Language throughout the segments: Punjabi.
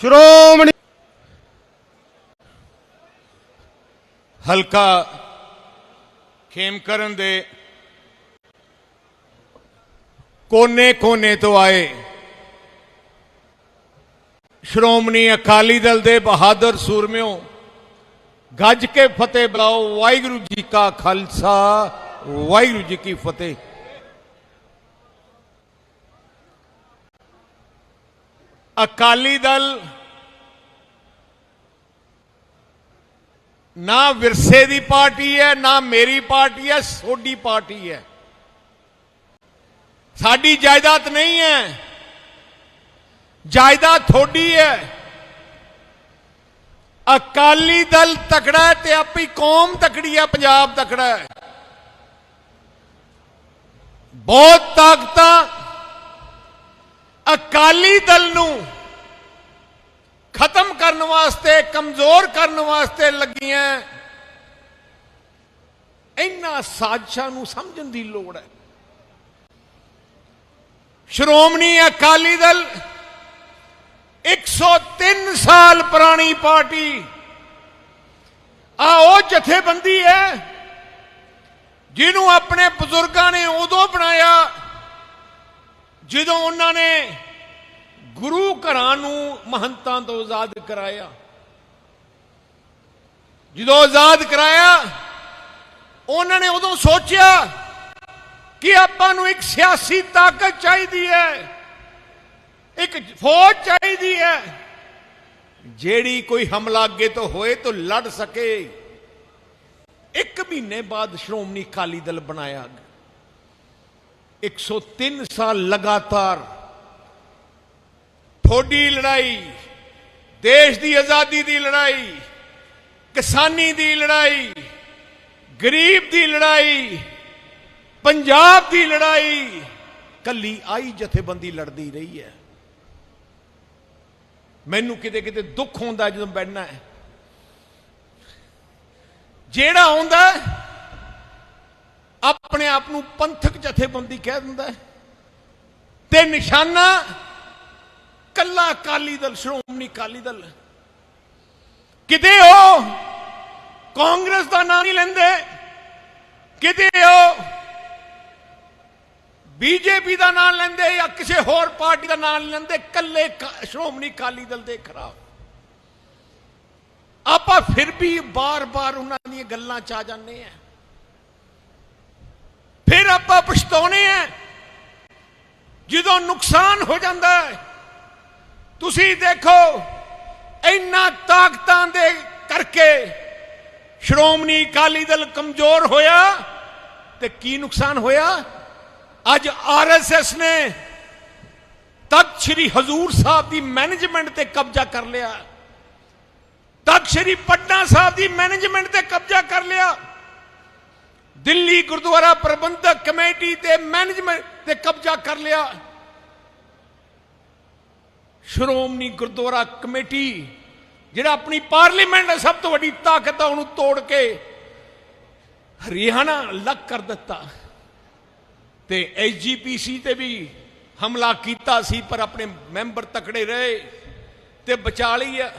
ਸ਼੍ਰੋਮਣੀ ਹਲਕਾ ਖੇਮਕਰਨ ਦੇ ਕੋਨੇ-ਕੋਨੇ ਤੋਂ ਆਏ ਸ਼੍ਰੋਮਣੀ ਅਕਾਲੀ ਦਲ ਦੇ ਬਹਾਦਰ ਸੂਰਮਿਓ, ਗੱਜ ਕੇ ਫਤਿਹ ਬੁਲਾਓ, ਵਾਹਿਗੁਰੂ ਜੀ ਕਾ ਖਾਲਸਾ, ਵਾਹਿਗੁਰੂ ਜੀ ਕੀ ਫਤਿਹ। ਅਕਾਲੀ ਦਲ ਨਾ ਵਿਰਸੇ ਦੀ ਪਾਰਟੀ ਹੈ, ਨਾ ਮੇਰੀ ਪਾਰਟੀ ਹੈ ਸੋਡੀ ਪਾਰਟੀ ਹੈ। ਸਾਡੀ ਜਾਇਦਾਦ ਨਹੀਂ ਹੈ। ਜਾਇਦਾਦ ਥੋੜੀ ਹੈ। ਅਕਾਲੀ ਦਲ ਤਕੜਾ ਹੈ ਤੇ ਆਪਣੀ ਕੌਮ ਤਕੜੀ ਹੈ, ਪੰਜਾਬ ਤਕੜਾ ਹੈ। ਬਹੁਤ ਤਾਕਤਾਂ ਅਕਾਲੀ ਦਲ ਨੂੰ ਖਤਮ ਕਰਨ ਵਾਸਤੇ, ਕਮਜ਼ੋਰ ਕਰਨ ਵਾਸਤੇ ਲੱਗੀਆਂ। ਇਹਨਾਂ ਸਾਜ਼ਿਸ਼ਾਂ ਨੂੰ ਸਮਝਣ ਦੀ ਲੋੜ ਹੈ। ਸ਼੍ਰੋਮਣੀ ਅਕਾਲੀ ਦਲ 103 ਸਾਲ ਪੁਰਾਣੀ ਪਾਰਟੀ। ਆ ਉਹ ਜਥੇਬੰਦੀ ਹੈ ਜਿਹਨੂੰ ਆਪਣੇ ਬਜ਼ੁਰਗਾਂ ਨੇ ਉਦੋਂ ਬਣਾਇਆ ਜਦੋਂ ਉਹਨਾਂ ਨੇ ਗੁਰੂ ਘਰਾਂ ਨੂੰ ਮਹੰਤਾਂ ਤੋਂ ਆਜ਼ਾਦ ਕਰਾਇਆ। ਜਦੋਂ ਆਜ਼ਾਦ ਕਰਾਇਆ, ਉਹਨਾਂ ਨੇ ਉਦੋਂ ਸੋਚਿਆ ਕਿ ਆਪਾਂ ਨੂੰ ਇੱਕ ਸਿਆਸੀ ਤਾਕਤ ਚਾਹੀਦੀ ਹੈ, ਇੱਕ ਫੌਜ ਚਾਹੀਦੀ ਹੈ, ਜਿਹੜੀ ਕੋਈ ਹਮਲਾ ਅੱਗੇ ਤੋਂ ਹੋਏ ਤਾਂ ਲੜ ਸਕੇ। ਇੱਕ ਮਹੀਨੇ ਬਾਅਦ ਸ਼੍ਰੋਮਣੀ ਅਕਾਲੀ ਦਲ ਬਣਾਇਆ 103 ਸਾਲ ਲਗਾਤਾਰ ਥੋੜੀ ਲੜਾਈ, ਦੇਸ਼ ਦੀ ਆਜ਼ਾਦੀ ਦੀ ਲੜਾਈ, ਕਿਸਾਨੀ ਦੀ ਲੜਾਈ, ਗਰੀਬ ਦੀ ਲੜਾਈ, ਪੰਜਾਬ ਦੀ ਲੜਾਈ, ਕੱਲੀ ਆਈ ਜਥੇਬੰਦੀ ਲੜਦੀ ਰਹੀ ਹੈ। ਮੈਨੂੰ ਕਿਤੇ ਕਿਤੇ ਦੁੱਖ ਹੁੰਦਾ ਜਦੋਂ ਬੈਠਣਾ ਹੈ। ਜਿਹੜਾ ਆਉਂਦਾ ਆਪਣੇ ਆਪ ਨੂੰ ਪੰਥਕ ਜਥੇਬੰਦੀ ਕਹਿ ਦਿੰਦਾ ਤੇ ਨਿਸ਼ਾਨਾ ਕੱਲਾ ਅਕਾਲੀ ਦਲ ਸ਼੍ਰੋਮਣੀ ਅਕਾਲੀ ਦਲ ਕਿਤੇ ਉਹ ਕਾਂਗਰਸ ਦਾ ਨਾਂ ਨਹੀਂ ਲੈਂਦੇ ਕਿਤੇ ਉਹ ਬੀਜੇਪੀ ਦਾ ਨਾਮ ਲੈਂਦੇ ਜਾਂ ਕਿਸੇ ਹੋਰ ਪਾਰਟੀ ਦਾ ਨਾਮ ਨਹੀਂ ਲੈਂਦੇ ਕੱਲੇ ਕ- ਸ਼੍ਰੋਮਣੀ ਅਕਾਲੀ ਦਲ ਦੇ ਖਿਲਾਫ ਆਪਾਂ ਫਿਰ ਵੀ ਬਾਰ-ਬਾਰ ਉਹਨਾਂ ਦੀਆਂ ਗੱਲਾਂ ਚ ਆ ਜਾਂਦੇ ਆ ਫਿਰ ਆਪਾਂ ਪਛਤਾਉਨੇ ਆ ਜਦੋਂ ਨੁਕਸਾਨ ਹੋ ਜਾਂਦਾ ਹੈ ਤੁਸੀਂ ਦੇਖੋ, ਇੰਨਾ ਤਾਕਤਾਂ ਦੇ ਕਰਕੇ ਸ਼੍ਰੋਮਣੀ ਅਕਾਲੀ ਦਲ ਕਮਜ਼ੋਰ ਹੋਇਆ ਤੇ ਕੀ ਨੁਕਸਾਨ ਹੋਇਆ? ਅੱਜ ਆਰਐਸਐਸ ਨੇ ਤਖਤ ਸ੍ਰੀ ਹਜ਼ੂਰ ਸਾਹਿਬ ਦੀ ਮੈਨੇਜਮੈਂਟ ਤੇ ਕਬਜ਼ਾ ਕਰ ਲਿਆ। ਤਖਤ ਸ੍ਰੀ ਪਟਨਾ ਸਾਹਿਬ ਦੀ ਮੈਨੇਜਮੈਂਟ ਤੇ ਕਬਜ਼ਾ ਕਰ ਲਿਆ। ਦਿੱਲੀ ਗੁਰਦੁਆਰਾ ਪ੍ਰਬੰਧਕ ਕਮੇਟੀ ਤੇ ਮੈਨੇਜਮੈਂਟ ਤੇ ਕਬਜ਼ਾ ਕਰ ਲਿਆ। ਸ਼੍ਰੋਮਣੀ ਗੁਰਦੁਆਰਾ ਕਮੇਟੀ, ਜਿਹੜਾ ਆਪਣੀ ਪਾਰਲੀਮੈਂਟ ਹੈ ਸਭ ਤੋਂ ਵੱਡੀ ਤਾਕਤ ਹੈ ਉਹਨੂੰ ਤੋੜ ਕੇ ਹਰਿਆਣਾ ਅਲੱਗ ਕਰ ਦਿੱਤਾ। ਤੇ ਐਸਜੀਪੀਸੀ ਤੇ ਵੀ ਹਮਲਾ ਕੀਤਾ ਸੀ, ਪਰ ਆਪਣੇ ਮੈਂਬਰ ਤਕੜੇ ਰਹੇ ਤੇ ਬਚਾ ਲਈ ਆ।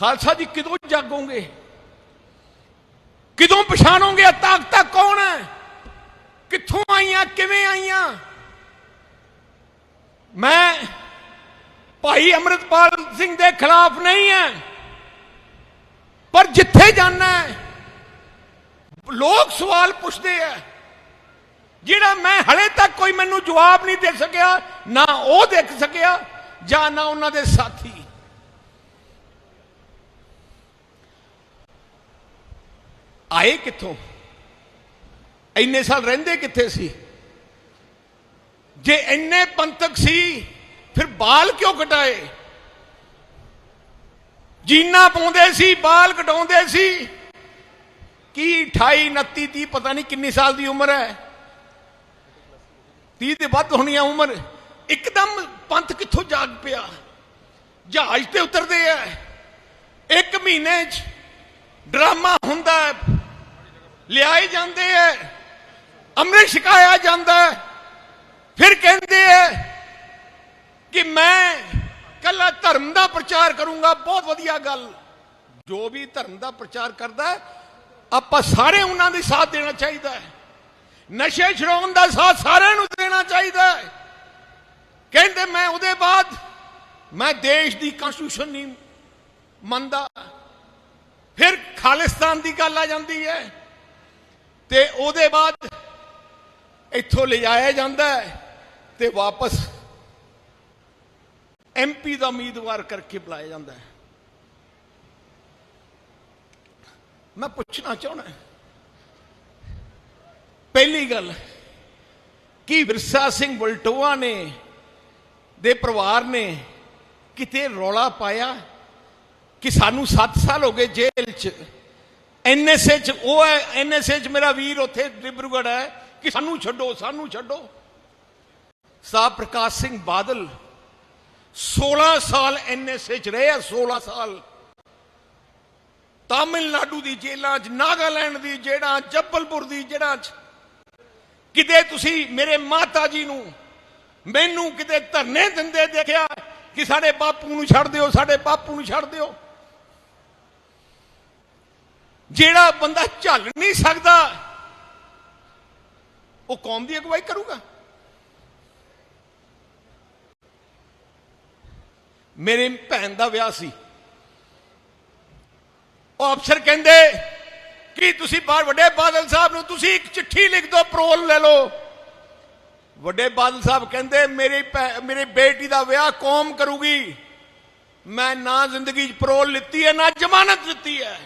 ਖਾਲਸਾ ਜੀ, ਕਿਦੋਂ ਜਾਗੋਗੇ? ਕਿਦੋਂ ਪਛਾਣੋਗੇ ਇਹ ਤਾਕਤਾਂ ਕੌਣ ਹੈ ਕਿੱਥੋਂ ਆਈਆਂ, ਕਿਵੇਂ ਆਈਆਂ? ਮੈਂ ਭਾਈ ਅਮਰਿਤਪਾਲ ਸਿੰਘ ਦੇ ਖਿਲਾਫ ਨਹੀਂ ਹੈ। ਪਰ ਜਿੱਥੇ ਜਾਣਾ ਹੈ, ਲੋਕ ਸਵਾਲ ਪੁੱਛਦੇ ਆ ਜਿਹੜਾ ਮੈਂ ਹਲੇ ਤੱਕ ਕੋਈ ਮੈਨੂੰ ਜਵਾਬ ਨਹੀਂ ਦੇ ਸਕਿਆ, ਨਾ ਉਹ ਦੇਖ ਸਕਿਆ, ਜਾਂ ਨਾ ਉਹਨਾਂ ਦੇ ਸਾਥੀ। ਆਏ ਕਿੱਥੋਂ? ਇੰਨੇ ਸਾਲ ਰਹਿੰਦੇ ਕਿੱਥੇ ਸੀ? ਜੇ ਇੰਨੇ ਪੰਥਕ ਸੀ ਫਿਰ ਬਾਲ ਕਿਉਂ ਕਟਾਏ? ਜੀਨਾ ਪਾਉਂਦੇ ਸੀ, ਬਾਲ ਕਟਾਉਂਦੇ ਸੀ। ਕੀ 28 29 30 ਪਤਾ ਨਹੀਂ ਕਿੰਨੀ ਸਾਲ ਦੀ ਉਮਰ ਹੈ। 30 ਤੇ ਵੱਧ ਹੋਣੀ ਆ ਉਮਰ। ਇੱਕਦਮ ਪੰਥ ਕਿੱਥੋਂ ਜਾਗ ਪਿਆ? ਜਹਾਜ਼ ਤੇ ਉਤਰਦੇ ਆ। ਇੱਕ ਮਹੀਨੇ ਚ ਡਰਾਮਾ ਹੁੰਦਾ ਲਿਆਏ ਜਾਂਦੇ ਐ ਅੰਮ੍ਰਿਤ ਛਕਾਇਆ ਜਾਂਦਾ ਫਿਰ ਕਹਿੰਦੇ ਐ ਕਿ ਮੈਂ ਕੱਲਾ ਧਰਮ ਦਾ ਪ੍ਰਚਾਰ ਕਰੂੰਗਾ ਬਹੁਤ ਵਧੀਆ ਗੱਲ। ਜੋ ਵੀ ਧਰਮ ਦਾ ਪ੍ਰਚਾਰ ਕਰਦਾ ਹੈ, ਆਪਾਂ ਸਾਰੇ ਉਹਨਾਂ ਦੇ ਸਾਥ ਦੇਣਾ ਚਾਹੀਦਾ ਹੈ। ਨਸ਼ੇ ਛਡਾਉਣ ਦਾ ਸਾਥ ਸਾਰਿਆਂ ਨੂੰ ਦੇਣਾ ਚਾਹੀਦਾ ਹੈ। ਕਹਿੰਦੇ ਮੈਂ ਉਹਦੇ ਬਾਅਦ ਮੈਂ ਦੇਸ਼ ਦੀ ਕਨਸਟੀਟਿਊਸ਼ਨ ਨਹੀਂ ਮੰਨਦਾ। ਫਿਰ ਖਾਲਿਸਤਾਨ ਦੀ ਗੱਲ ਆ ਜਾਂਦੀ ਹੈ। ਤੇ ਉਹਦੇ ਬਾਅਦ ਇੱਥੋਂ ਲਿਜਾਇਆ ਜਾਂਦਾ ਹੈ ਤੇ ਵਾਪਸ ਐਮਪੀ ਦਾ ਉਮੀਦਵਾਰ ਕਰਕੇ ਬੁਲਾਇਆ ਜਾਂਦਾ ਹੈ। ਮੈਂ ਪੁੱਛਣਾ ਚਾਹਣਾ ਪਹਿਲੀ ਗੱਲ, ਕੀ ਵਿਰਸਾ ਸਿੰਘ ਬਲਟੋਆ ਨੇ, ਦੇ ਪਰਿਵਾਰ ਨੇ ਕਿਤੇ ਰੌਲਾ ਪਾਇਆ ਕਿ ਸਾਨੂੰ 7 ਸਾਲ ਹੋ ਗਏ ਜੇਲ੍ਹ 'ਚ? ਐਨਐਸਏ 'ਚ ਉਹ ਹੈ ਐਨਐਸਏ 'ਚ ਮੇਰਾ ਵੀਰ ਉੱਥੇ ਡਿਬਰੂਗੜ੍ਹ ਹੈ ਕਿ ਸਾਨੂੰ ਛੱਡੋ ਸਾਨੂੰ ਛੱਡੋ। ਸਾਹਿਬ ਪ੍ਰਕਾਸ਼ ਸਿੰਘ ਬਾਦਲ 16 ਸਾਲ ਐਨਐਸਏ 'ਚ ਰਹੇ ਆ 16 ਸਾਲ। ਤਾਮਿਲਨਾਡੂ ਦੀ ਜੇਲ੍ਹਾਂ 'ਚ, ਨਾਗਾਲੈਂਡ ਦੀ ਜੇਲ੍ਹਾਂ ਜੱਬਲਪੁਰ ਦੀ ਜੇਲ੍ਹਾਂ 'ਚ। ਕਿਤੇ ਤੁਸੀਂ ਮੇਰੇ ਮਾਤਾ ਜੀ ਨੂੰ ਮੈਨੂੰ ਕਿਤੇ ਧਰਨੇ ਦਿੰਦੇ ਦੇਖਿਆ ਕਿ ਸਾਡੇ ਬਾਪੂ ਨੂੰ ਛੱਡ ਦਿਓ, ਸਾਡੇ ਬਾਪੂ ਨੂੰ ਛੱਡ ਦਿਓ? ਜਿਹੜਾ ਬੰਦਾ ਝੱਲ ਨਹੀਂ ਸਕਦਾ, ਉਹ ਕੌਮ ਦੀ ਅਗਵਾਈ ਕਰੂਗਾ? ਮੇਰੇ ਭੈਣ ਦਾ ਵਿਆਹ ਸੀ। ਉਹ ਅਫਸਰ ਕਹਿੰਦੇ, ਕਿ ਤੁਸੀਂ ਬਾਹਰ ਵੱਡੇ ਬਾਦਲ ਸਾਹਿਬ ਨੂੰ ਤੁਸੀਂ ਇੱਕ ਚਿੱਠੀ ਲਿਖ ਦਿਓ ਪਰੋਲ ਲੈ ਲਓ? ਵੱਡੇ ਬਾਦਲ ਸਾਹਿਬ ਕਹਿੰਦੇ, ਮੇਰੀ ਭੈ- ਮੇਰੀ ਬੇਟੀ ਦਾ ਵਿਆਹ ਕੌਮ ਕਰੂਗੀ। ਮੈਂ ਨਾ ਜ਼ਿੰਦਗੀ 'ਚ ਪਰੋਲ ਲਿੱਤੀ ਹੈ, ਨਾ ਜ਼ਮਾਨਤ ਲਿੱਤੀ ਹੈ।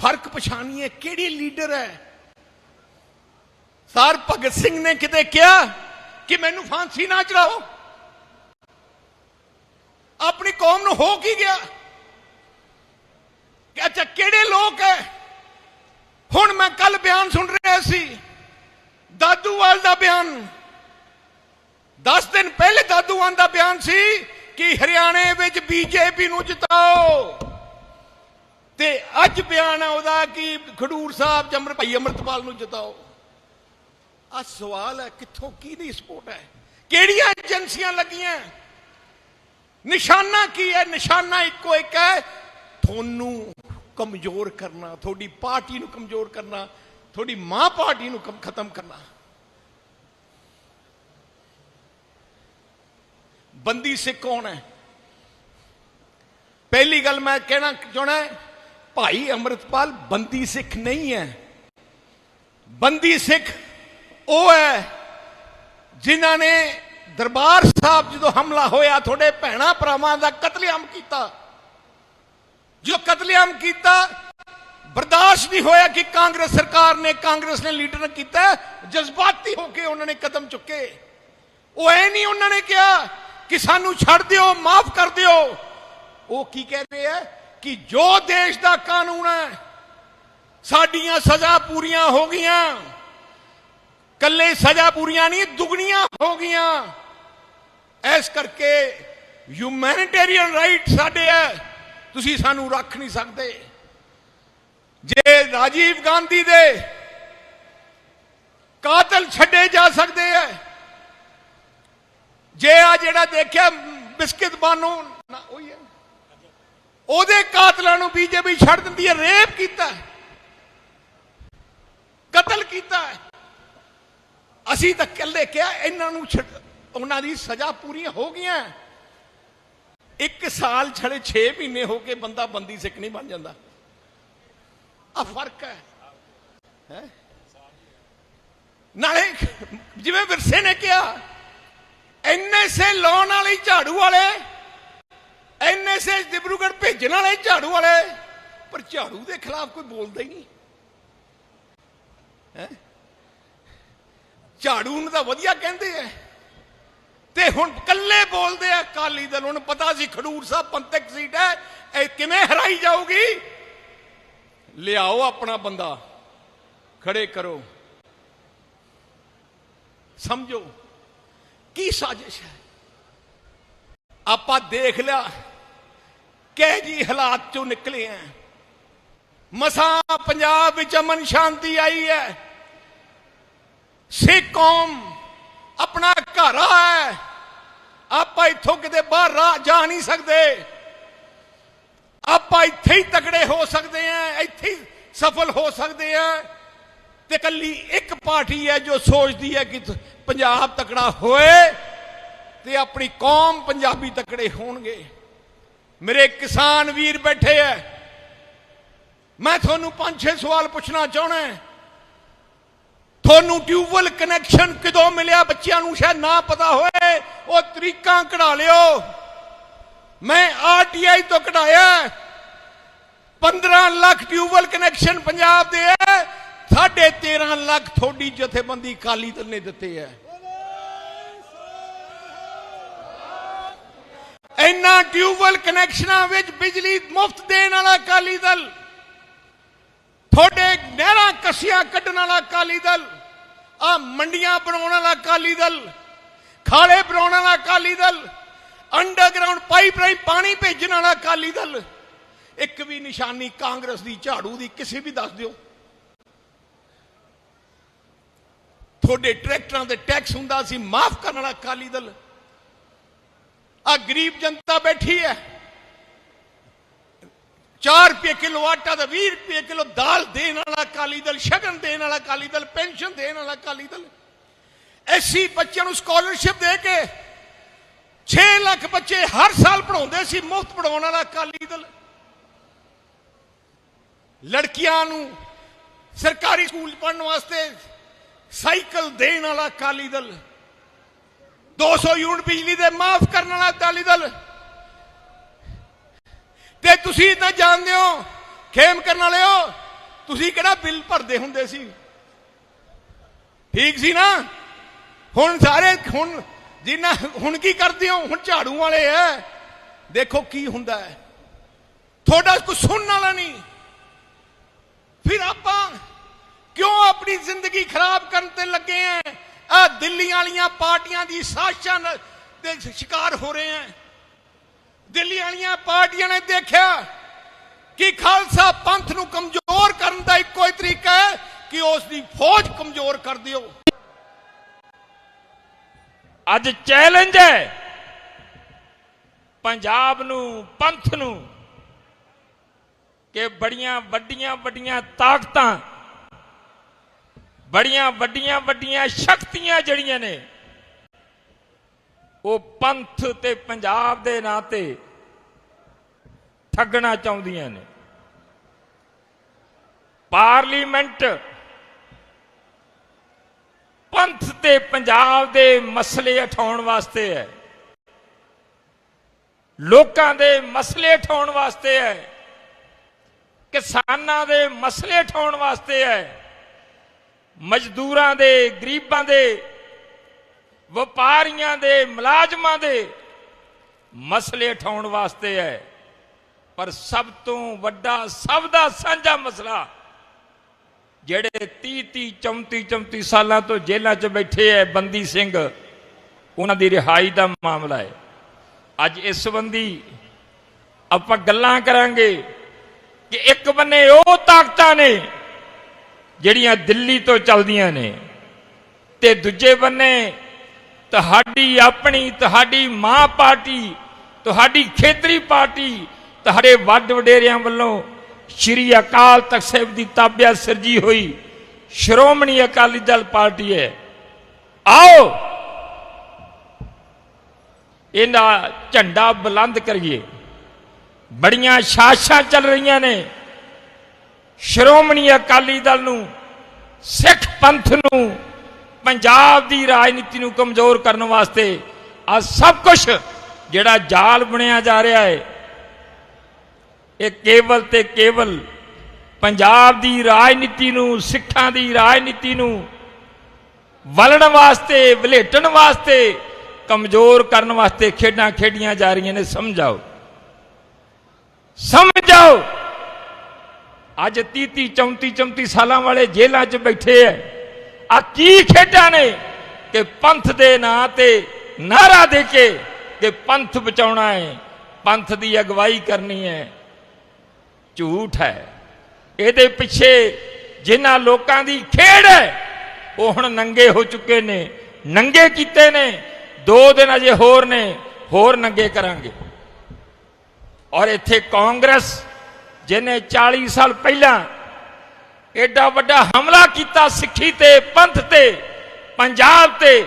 ਫ਼ਰਕ ਪਛਾਣੀਏ ਕਿਹੜੀ ਲੀਡਰ ਹੈ? ਸਰ ਭਗਤ ਸਿੰਘ ਨੇ ਕਿਤੇ ਕਿਹਾ ਕਿ ਮੈਨੂੰ ਫਾਂਸੀ ਨਾ ਚੜਾਓ। ਆਪਣੀ ਕੌਮ ਨੂੰ ਹੋ ਕੀ ਗਿਆ? ਕਿ ਅੱਛਾ, ਕਿਹੜੇ ਲੋਕ ਹੈ ਹੁਣ ਮੈਂ ਕੱਲ ਬਿਆਨ ਸੁਣ ਰਿਹਾ ਸੀ, ਦਾਦੂਵਾਲ ਦਾ ਬਿਆਨ। 10 ਦਿਨ ਪਹਿਲੇ ਦਾਦੂਵਾਲ ਦਾ ਬਿਆਨ ਸੀ ਕਿ ਹਰਿਆਣੇ ਵਿੱਚ ਬੀਜੇਪੀ ਨੂੰ ਜਿਤਾਓ। ਤੇ ਅੱਜ ਬਿਆਨ ਹੈ ਉਹਦਾ ਕਿ ਖਡੂਰ ਸਾਹਿਬ ਜਮਰ ਭਾਈ ਅਮਰਤਪਾਲ ਨੂੰ ਜਿਤਾਓ। ਆ ਸਵਾਲ ਹੈ, ਕਿੱਥੋਂ ਕਿਹਦੀ ਸਪੋਰਟ ਹੈ? ਕਿਹੜੀਆਂ ਏਜੰਸੀਆਂ ਲੱਗੀਆਂ? ਨਿਸ਼ਾਨਾ ਕੀ ਹੈ? ਨਿਸ਼ਾਨਾ ਇੱਕੋ ਇੱਕ ਹੈ, ਤੁਹਾਨੂੰ ਕਮਜ਼ੋਰ ਕਰਨਾ, ਤੁਹਾਡੀ ਪਾਰਟੀ ਨੂੰ ਕਮਜ਼ੋਰ ਕਰਨਾ, ਤੁਹਾਡੀ ਮਾਂ ਪਾਰਟੀ ਨੂੰ ਖਤਮ ਕਰਨਾ। ਬੰਦੀ ਸਿੱਖ ਕੌਣ ਹੈ? ਪਹਿਲੀ ਗੱਲ ਮੈਂ ਕਹਿਣਾ ਚਾਹਣਾ ਭਾਈ ਅੰਮ੍ਰਿਤਪਾਲ ਬੰਦੀ ਸਿੱਖ ਨਹੀਂ ਹੈ। ਬੰਦੀ ਸਿੱਖ ਉਹ ਹੈ ਜਿਨ੍ਹਾਂ ਨੇ ਦਰਬਾਰ ਸਾਹਿਬ ਜਦੋਂ ਹਮਲਾ ਹੋਇਆ, ਤੁਹਾਡੇ ਭੈਣਾ ਭਰਾਵਾਂ ਦਾ ਕਤਲੇਆਮ ਕੀਤਾ। ਜੋ ਕਤਲੇਆਮ ਕੀਤਾ, ਬਰਦਾਸ਼ਤ ਨਹੀਂ ਹੋਇਆ ਕਿ ਕਾਂਗਰਸ ਸਰਕਾਰ ਨੇ, ਕਾਂਗਰਸ ਨੇ ਲੀਡਰ ਨੇ ਕੀਤਾ, ਜਜ਼ਬਾਤੀ ਹੋ ਕੇ ਉਹਨਾਂ ਨੇ ਕਦਮ ਚੁੱਕੇ। ਉਹ ਐ ਨਹੀਂ ਉਹਨਾਂ ਨੇ ਕਿਹਾ ਕਿ ਸਾਨੂੰ ਛੱਡ ਦਿਓ, ਮਾਫ ਕਰ ਦਿਓ। ਉਹ ਕੀ ਕਹਿ ਰਹੇ ਆ ਕਿ ਜੋ ਦੇਸ਼ ਦਾ ਕਾਨੂੰਨ ਹੈ, ਸਾਡੀਆਂ ਸਜ਼ਾ ਪੂਰੀਆਂ ਹੋ ਗਈਆਂ। ਕੱਲੇ ਸਜ਼ਾ ਪੂਰੀਆਂ ਨਹੀਂ, ਦੁਗਣੀਆਂ ਹੋ ਗਈਆਂ। ਇਸ ਕਰਕੇ ਹਿਊਮੈਨਿਟੇਰੀਅਨ ਰਾਈਟ ਸਾਡੇ ਹੈ। ਤੁਸੀਂ ਸਾਨੂੰ ਰੱਖ ਨਹੀਂ ਸਕਦੇ। ਜੇ ਰਾਜੀਵ ਗਾਂਧੀ ਦੇ ਕਾਤਲ ਛੱਡੇ ਜਾ ਸਕਦੇ ਹੈ, ਜੇ ਆ ਜਿਹੜਾ ਦੇਖਿਆ ਬਿਸਕਿਟ ਬਾਨੋ, ਨਾ, ਉਹੀ ਹੈ। ਉਹਦੇ ਕਾਤਲਾਂ ਨੂੰ ਬੀਜੇਪੀ ਛੱਡ ਦਿੰਦੀ ਹੈ, ਰੇਪ ਕੀਤਾ ਕਤਲ ਕੀਤਾ ਹੈ। ਅਸੀਂ ਤਾਂ ਇਕੱਲੇ ਕਿਹਾ, ਇਹਨਾਂ ਨੂੰ ਛੱਡ, ਉਹਨਾਂ ਦੀ ਸਜ਼ਾ ਪੂਰੀਆਂ ਹੋ ਗਈਆਂ। ਇੱਕ ਸਾਲ ਛੜੇ 6 ਮਹੀਨੇ ਹੋ ਕੇ ਬੰਦਾ ਬੰਦੀ ਸਿੱਖ ਨਹੀਂ ਬਣ ਜਾਂਦਾ। ਆ ਫ਼ਰਕ ਹੈ। ਹੈ? ਨਾਲੇ ਜਿਵੇਂ ਵਿਰਸੇ ਨੇ ਕਿਹਾ ਐਨਐਸਏ ਲਾਉਣ ਵਾਲੇ ਝਾੜੂ ਵਾਲੇ ਐਨਐਸਏ ਦਿਬਰੂਗੜ੍ਹ ਭੇਜਣ ਵਾਲੇ ਝਾੜੂ ਵਾਲੇ, ਪਰ ਝਾੜੂ ਦੇ ਖਿਲਾਫ ਕੋਈ ਬੋਲਦਾ ਹੀ ਨਹੀਂ। ਹੈ? ਝਾੜੂ ਨੂੰ ਤਾਂ ਵਧੀਆ ਕਹਿੰਦੇ ਐ। ਤੇ ਹੁਣ ਕੱਲੇ ਬੋਲਦੇ ਆ ਕਾਲੀ ਦਲ ਨੂੰ ਪਤਾ ਸੀ ਖਡੂਰ ਸਾਹਿਬ ਪੰਥਕ ਸੀਟ ਹੈ ਇਹ ਕਿਵੇਂ ਹਰਾਈ ਜਾਊਗੀ? ਲਿਆਓ ਆਪਣਾ ਬੰਦਾ, ਖੜੇ ਕਰੋ। ਸਮਝੋ, ਕੀ ਸਾਜ਼ਿਸ਼ ਹੈ ਆਪਾਂ ਦੇਖ ਲਿਆ ਕਿ ਜੀ ਹਾਲਾਤ ਚੋਂ ਨਿਕਲੇ ਆ ਮਸਾਂ ਪੰਜਾਬ ਵਿੱਚ ਅਮਨ ਸ਼ਾਂਤੀ ਆਈ ਹੈ ਸਿੱਖ ਕੌਮ ਆਪਣਾ ਘਰ ਹੈ। ਇੱਥੋਂ ਕਿਤੇ ਬਾਹਰ ਜਾ ਨਹੀਂ ਸਕਦੇ। ਆਪਾਂ ਇੱਥੇ ਹੀ ਤਕੜੇ ਹੋ ਸਕਦੇ ਆ ਇੱਥੇ ਹੀ ਸਫਲ ਹੋ ਸਕਦੇ ਆ ਤੇ ਕੱਲੀ ਇੱਕ ਪਾਰਟੀ ਹੈ ਜੋ ਸੋਚਦੀ ਹੈ ਕਿ ਪੰਜਾਬ ਤਕੜਾ ਹੋਏ ਤੇ ਆਪਣੀ ਕੌਮ ਪੰਜਾਬੀ ਤਕੜੇ ਹੋਣਗੇ। ਮੇਰੇ ਕਿਸਾਨ ਵੀਰ ਬੈਠੇ ਐ ਮੈਂ ਤੁਹਾਨੂੰ ਪੰਜ ਛੇ ਸਵਾਲ ਪੁੱਛਣਾ ਚਾਹਣਾ ਤੁਹਾਨੂੰ ਟਿਊਬਵੈਲ ਕਨੈਕਸ਼ਨ ਕਿਦੋਂ ਮਿਲਿਆ ਬੱਚਿਆਂ ਨੂੰ ਸ਼ਾਇਦ ਨਾ ਪਤਾ ਹੋਏ? ਉਹ ਤਰੀਕਾਂ ਕਢਾ ਲਿਓ। ਮੈਂ ਆਰਟੀਆਈ ਤੋਂ ਕਢਾਇਆ। 15 ਲੱਖ ਟਿਊਬਵੈਲ ਕਨੈਕਸ਼ਨ ਪੰਜਾਬ ਦੇ ਹੈ। ਸਾਢੇ 13 ਲੱਖ ਥੋੜੀ ਜਥੇਬੰਦੀ ਕਾਲੀ ਦਲ ਨੇ ਦਿੱਤੇ ਹੈ। ਇੰਨਾ ਟਿਊਬਵੈਲ ਕਨੈਕਸ਼ਨਾਂ ਵਿੱਚ ਬਿਜਲੀ ਮੁਫਤ ਦੇਣ ਵਾਲਾ ਅਕਾਲੀ ਦਲ, ਤੁਹਾਡੇ ਨਹਿਰਾਂ ਕਸੀਆਂ ਕੱਢਣ ਵਾਲਾ ਅਕਾਲੀ ਦਲ ਆ ਮੰਡੀਆਂ ਬਣਾਉਣ ਵਾਲਾ ਅਕਾਲੀ ਦਲ, ਖਾਲੇ ਬਣਾਉਣ ਵਾਲਾ ਅਕਾਲੀ ਦਲ ਅੰਡਰਗਰਾਉਂਡ ਪਾਈਪ ਰਾਹੀਂ ਪਾਣੀ ਭੇਜਣ ਵਾਲਾ ਅਕਾਲੀ ਦਲ, ਇੱਕ ਵੀ ਨਿਸ਼ਾਨੀ ਕਾਂਗਰਸ ਦੀ, ਝਾੜੂ ਦੀ ਕਿਸੇ ਵੀ ਦੱਸ ਦਿਓ। ਤੁਹਾਡੇ ਟਰੈਕਟਰਾਂ ਦੇ ਟੈਕਸ ਹੁੰਦਾ ਸੀ, ਮਾਫ ਕਰਨ ਵਾਲਾ ਅਕਾਲੀ ਦਲ। ਆ ਗਰੀਬ ਜਨਤਾ ਬੈਠੀ ਹੈ। 4 ਰੁਪਏ ਕਿਲੋ ਆਟਾ ਦਾ 20 ਰੁਪਏ ਕਿਲੋ ਦਾਲ ਦੇਣ ਵਾਲਾ ਅਕਾਲੀ ਦਲ, ਸ਼ਗਨ ਦੇਣ ਵਾਲਾ ਅਕਾਲੀ ਦਲ, ਪੈਨਸ਼ਨ ਦੇਣ ਵਾਲਾ ਅਕਾਲੀ ਦਲ। ਐਸੀ ਬੱਚਿਆਂ ਨੂੰ ਸਕਾਲਰਸ਼ਿਪ ਦੇ ਕੇ 6 ਲੱਖ ਬੱਚੇ ਹਰ ਸਾਲ ਪੜਾਉਂਦੇ ਸੀ, ਮੁਫਤ ਪੜਾਉਣ ਵਾਲਾ ਅਕਾਲੀ ਦਲ। ਲੜਕੀਆਂ ਨੂੰ ਸਰਕਾਰੀ ਸਕੂਲ ਪੜਨ ਵਾਸਤੇ ਸਾਈਕਲ ਦੇਣ ਵਾਲਾ ਅਕਾਲੀ ਦਲ। 200 ਯੂਨਿਟ ਬਿਜਲੀ ਦੇ ਮਾਫ ਕਰਨ ਵਾਲਾ ਅਕਾਲੀ ਦਲ। ਤੇ ਤੁਸੀਂ ਤਾਂ ਜਾਣਦੇ ਹੋ, ਖੇਮ ਕਰਨ ਵਾਲਿਓ ਤੁਸੀਂ ਕਿਹੜਾ ਬਿੱਲ ਭਰਦੇ ਹੁੰਦੇ ਸੀ? ਠੀਕ ਸੀ ਨਾ? ਹੁਣ ਸਾਰੇ, ਹੁਣ ਜਿੰਨਾ, ਹੁਣ ਕੀ ਕਰਦੇ ਹੋ? ਹੁਣ ਝਾੜੂ ਵਾਲੇ ਐ। ਦੇਖੋ ਕੀ ਹੁੰਦਾ ਹੈ ਤੁਹਾਡਾ ਕੁਝ ਸੁਣਨ ਵਾਲਾ ਨਹੀਂ। ਫਿਰ ਆਪਾਂ ਕਿਉਂ ਆਪਣੀ ਜ਼ਿੰਦਗੀ ਖਰਾਬ ਕਰਨ ਤੇ ਲੱਗੇ ਆ ਆ ਦਿੱਲੀ ਵਾਲੀਆਂ ਪਾਰਟੀਆਂ ਦੀ ਸਾਸ਼ਾਂ ਨਾਲ ਦੇ ਸ਼ਿਕਾਰ ਹੋ ਰਹੇ ਆ ਦਿੱਲੀ ਵਾਲੀਆਂ ਪਾਰਟੀਆਂ ਨੇ ਦੇਖਿਆ ਕਿ ਖਾਲਸਾ ਪੰਥ ਨੂੰ ਕਮਜ਼ੋਰ ਕਰਨ ਦਾ ਇੱਕੋ ਹੀ ਤਰੀਕਾ ਹੈ ਕਿ ਉਸ ਦੀ ਫੌਜ ਕਮਜ਼ੋਰ ਕਰ ਦਿਓ। ਅੱਜ ਚੈਲੰਜ ਹੈ ਪੰਜਾਬ ਨੂੰ, ਪੰਥ ਨੂੰ ਕਿ ਬੜੀਆਂ ਵੱਡੀਆਂ ਵੱਡੀਆਂ ਤਾਕਤਾਂ, ਬੜੀਆਂ ਵੱਡੀਆਂ ਵੱਡੀਆਂ ਸ਼ਕਤੀਆਂ ਜਿਹੜੀਆਂ ਨੇ ਉਹ ਪੰਥ ਤੇ ਪੰਜਾਬ ਦੇ ਨਾਂ ਤੇ ਠੱਗਣਾ ਚਾਹੁੰਦੀਆਂ ਨੇ। ਪਾਰਲੀਮੈਂਟ ਪੰਥ ਤੇ ਪੰਜਾਬ ਦੇ ਮਸਲੇ ਉਠਾਉਣ ਵਾਸਤੇ ਹੈ। ਲੋਕਾਂ ਦੇ ਮਸਲੇ ਉਠਾਉਣ ਵਾਸਤੇ ਹੈ। ਕਿਸਾਨਾਂ ਦੇ ਮਸਲੇ ਉਠਾਉਣ ਵਾਸਤੇ ਹੈ। ਮਜ਼ਦੂਰਾਂ ਦੇ, ਗਰੀਬਾਂ ਦੇ ਵਪਾਰੀਆਂ ਦੇ, ਮੁਲਾਜ਼ਮਾਂ ਦੇ ਮਸਲੇ ਉਠਾਉਣ ਵਾਸਤੇ ਹੈ। ਪਰ ਸਭ ਤੋਂ ਵੱਡਾ, ਸਭ ਦਾ ਸਾਂਝਾ ਮਸਲਾ ਜਿਹੜੇ 30 30 34 34 ਸਾਲਾਂ ਤੋਂ ਜੇਲ੍ਹਾਂ 'ਚ ਬੈਠੇ ਐ ਬੰਦੀ ਸਿੰਘ, ਉਹਨਾਂ ਦੀ ਰਿਹਾਈ ਦਾ ਮਾਮਲਾ ਹੈ। ਅੱਜ ਇਸ ਸੰਬੰਧੀ ਆਪਾਂ ਗੱਲਾਂ ਕਰਾਂਗੇ ਕਿ ਇੱਕ ਬੰਨੇ ਉਹ ਤਾਕਤਾਂ ਨੇ ਜਿਹੜੀਆਂ ਦਿੱਲੀ ਤੋਂ ਚੱਲਦੀਆਂ ਨੇ ਤੇ ਦੂਜੇ ਬੰਨੇ ਤੁਹਾਡੀ ਆਪਣੀ, ਤੁਹਾਡੀ ਮਾਂ ਪਾਰਟੀ, ਤੁਹਾਡੀ ਖੇਤਰੀ ਪਾਰਟੀ, ਤੁਹਾਡੇ ਵੱਡ ਵਡੇਰਿਆਂ ਵੱਲੋਂ ਸ਼੍ਰੀ ਅਕਾਲ ਤਖਤ ਸਾਹਿਬ ਦੀ ਤਾਬਿਆ ਸਿਰਜੀ ਹੋਈ ਸ਼੍ਰੋਮਣੀ ਅਕਾਲੀ ਦਲ ਪਾਰਟੀ ਹੈ। ਆਓ ਇਹਦਾ ਝੰਡਾ ਬੁਲੰਦ ਕਰੀਏ। ਬੜੀਆਂ ਸਾਸ਼ਾਂ ਚੱਲ ਰਹੀਆਂ ਨੇ। ਸ਼੍ਰੋਮਣੀ ਅਕਾਲੀ ਦਲ ਨੂੰ, ਸਿੱਖ ਪੰਥ ਨੂੰ ਪੰਜਾਬ ਦੀ ਰਾਜਨੀਤੀ ਨੂੰ ਕਮਜ਼ੋਰ ਕਰਨ ਵਾਸਤੇ ਆ ਸਭ ਕੁਝ ਜਿਹੜਾ ਜਾਲ ਬਣਿਆ ਜਾ ਰਿਹਾ ਹੈ, ਇਹ ਕੇਵਲ ਤੇ ਕੇਵਲ ਪੰਜਾਬ ਦੀ ਰਾਜਨੀਤੀ ਨੂੰ, ਸਿੱਖਾਂ ਦੀ ਰਾਜਨੀਤੀ ਨੂੰ ਵਲਣ ਵਾਸਤੇ, ਵਲੇਟਣ ਵਾਸਤੇ, ਕਮਜ਼ੋਰ ਕਰਨ ਵਾਸਤੇ ਖੇਡਾਂ ਖੇਡੀਆਂ ਜਾ ਰਹੀਆਂ ਨੇ, ਸਮਝਾਓ। ਸਮਝਾਓ। ਅੱਜ 30 30 34 34 ਸਾਲਾਂ ਵਾਲੇ ਜੇਲ੍ਹਾਂ 'ਚ ਬੈਠੇ ਐ ਆ ਕੀ ਖੇਡਾਂ ਨੇ ਕਿ ਪੰਥ ਦੇ ਨਾਂ ਤੇ ਨਾਰਾ ਦੇ ਕੇ ਕਿ ਪੰਥ ਬਚਾਉਣਾ ਹੈ, ਪੰਥ ਦੀ ਅਗਵਾਈ ਕਰਨੀ ਹੈ। ਝੂਠ ਹੈ। ਇਹਦੇ ਪਿੱਛੇ ਜਿਨ੍ਹਾਂ ਲੋਕਾਂ ਦੀ ਖੇਡ ਹੈ, ਉਹ ਹੁਣ ਨੰਗੇ ਹੋ ਚੁੱਕੇ ਨੇ। ਨੰਗੇ ਕੀਤੇ ਨੇ, ਦੋ ਦਿਨ ਅਜੇ ਹੋਰ ਨੇ, ਹੋਰ ਨੰਗੇ ਕਰਾਂਗੇ। ਔਰ ਇੱਥੇ ਕਾਂਗਰਸ, ਜਿਹਨੇ 40 ਸਾਲ ਪਹਿਲਾਂ ਐਡਾ ਵੱਡਾ ਹਮਲਾ ਕੀਤਾ ਸਿੱਖੀ ਤੇ, ਪੰਥ ਤੇ, ਪੰਜਾਬ ਤੇ,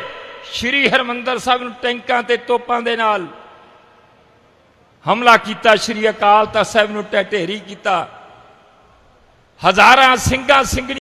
ਸ਼੍ਰੀ ਹਰਮੰਦਰ ਸਾਹਿਬ ਨੂੰ ਟੈਂਕਾਂ ਤੇ ਤੋਪਾਂ ਦੇ ਨਾਲ ਹਮਲਾ ਕੀਤਾ, ਸ਼੍ਰੀ ਅਕਾਲ ਤਖਤ ਸਾਹਿਬ ਨੂੰ ਢਹਿ ਢੇਰੀ ਕੀਤਾ। ਹਜ਼ਾਰਾਂ ਸਿੰਘਾਂ ਸਿੰਘਣੀਆਂ